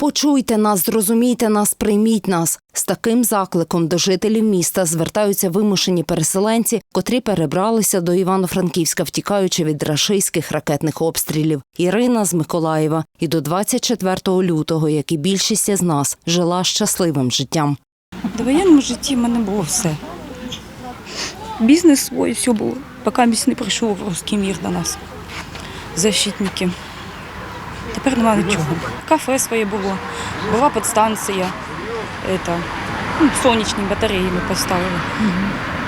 Почуйте нас, зрозумійте нас, прийміть нас. З таким закликом до жителів міста звертаються вимушені переселенці, котрі перебралися до Івано-Франківська, втікаючи від рашистських ракетних обстрілів. Ірина з Миколаєва і до 24 лютого, як і більшість із нас, жила щасливим життям. В довоєнному житті в мене було все. Бізнес свій, все було. Поки місць не прийшов русський мір до нас. Защитники. Тепер немає нічого. Кафе своє було, була підстанція, это, ну, сонячні батареї ми поставили.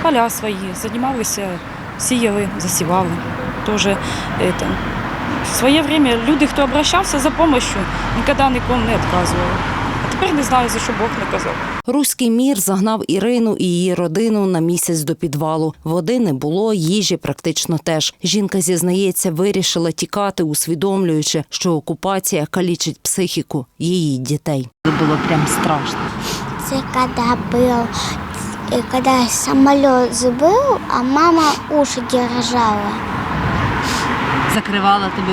Поля свої, займалися, сіяли, засівали. Тоже, это, в своє время люди, хто обращався за допомогою, ніколи нікому не відказували. Тепер не знаю, за що Бог наказав. Руський мір загнав Ірину і її родину на місяць до підвалу. Води не було, їжі практично теж. Жінка зізнається, вирішила тікати, усвідомлюючи, що окупація калічить психіку її дітей. Було прям страшно. Це коли був, коли самоліт збив, а мама уші держала. Закривала тобі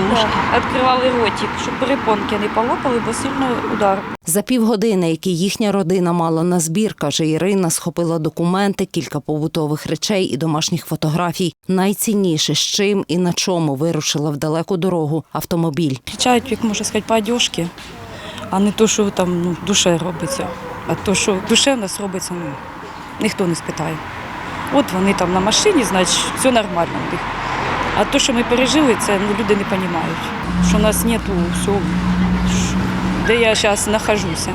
Відкривали ротик, щоб перепонки не полопали, бо сильно удар. За півгодини, які їхня родина мала на збір, каже Ірина, схопила документи, кілька побутових речей і домашніх фотографій. Найцінніше, з чим і на чому вирушила в далеку дорогу автомобіль. Кричають, як можна сказати, одежці, а не то, що там ну, душе робиться. А то, що душе в нас робиться, ну, ніхто не спитає. От вони там на машині, значить, все нормально в них. А то, що ми пережили, це ну, люди не розуміють, що в нас нету всього, де я зараз знаходжуся.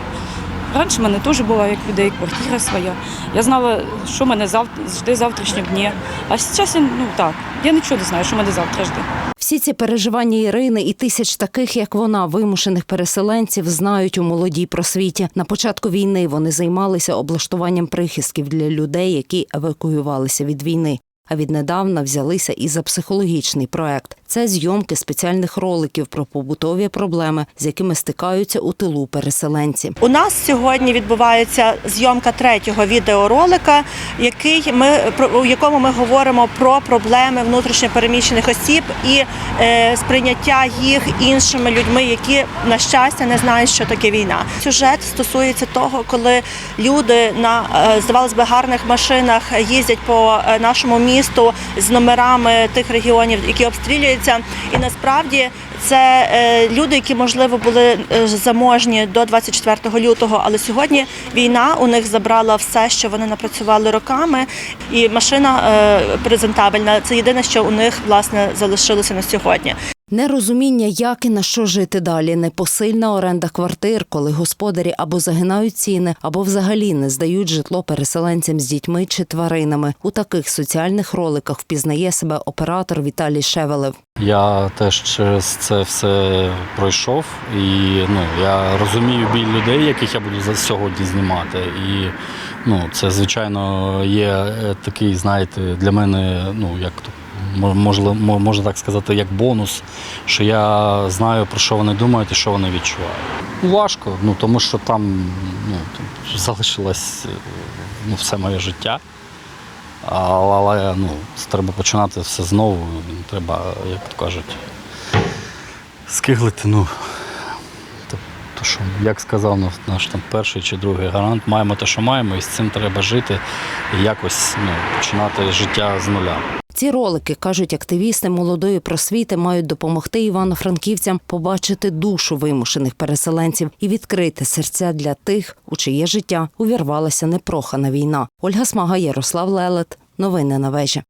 Раніше в мене теж була як людей квартира своя. Я знала, що мене завтра жде завтрашнього дня. А зараз ну так, я нічого не знаю, що мене завтра жде. Всі ці переживання Ірини і тисяч таких, як вона, вимушених переселенців, знають у молодій просвіті. На початку війни вони займалися облаштуванням прихистків для людей, які евакуювалися від війни. А віднедавна взялися і за психологічний проект. Це зйомки спеціальних роликів про побутові проблеми, з якими стикаються у тилу переселенці. У нас сьогодні відбувається зйомка третього відеоролика, який ми у якому ми говоримо про проблеми внутрішньопереміщених осіб і е, сприйняття їх іншими людьми, які на щастя не знають, що таке війна. Сюжет стосується того, коли люди на е, здавалось би гарних машинах їздять по е, нашому місту з номерами тих регіонів, які обстрілюються. І насправді це е, люди, які можливо були е, заможні до 24 лютого, але сьогодні війна у них забрала все, що вони напрацювали роками, і машина е, презентабельна. Це єдине, що у них власне залишилося на сьогодні. Нерозуміння, як і на що жити далі, непосильна оренда квартир, коли господарі або загинають ціни, або взагалі не здають житло переселенцям з дітьми чи тваринами. У таких соціальних роликах впізнає себе оператор Віталій Шевелев. Я теж через це все пройшов, і ну я розумію біль людей, яких я буду за сьогодні знімати. І ну, це звичайно є е, такий, знаєте, для мене, ну як то можливо, можна так сказати, як бонус, що я знаю про що вони думають і що вони відчувають. Важко, ну тому що там ну, залишилось е, ну, все моє життя. Але, ну, треба починати все знову. Треба, як то кажуть, скиглити. Ну, то, що, як сказав наш там перший чи другий гарант, маємо те, що маємо, і з цим треба жити і якось ну, починати життя з нуля. Ці ролики, кажуть активісти молодої просвіти, мають допомогти івано-франківцям побачити душу вимушених переселенців і відкрити серця для тих, у чиє життя увірвалася непрохана війна. Ольга Смага, Ярослав Лелет. Новини на вежі.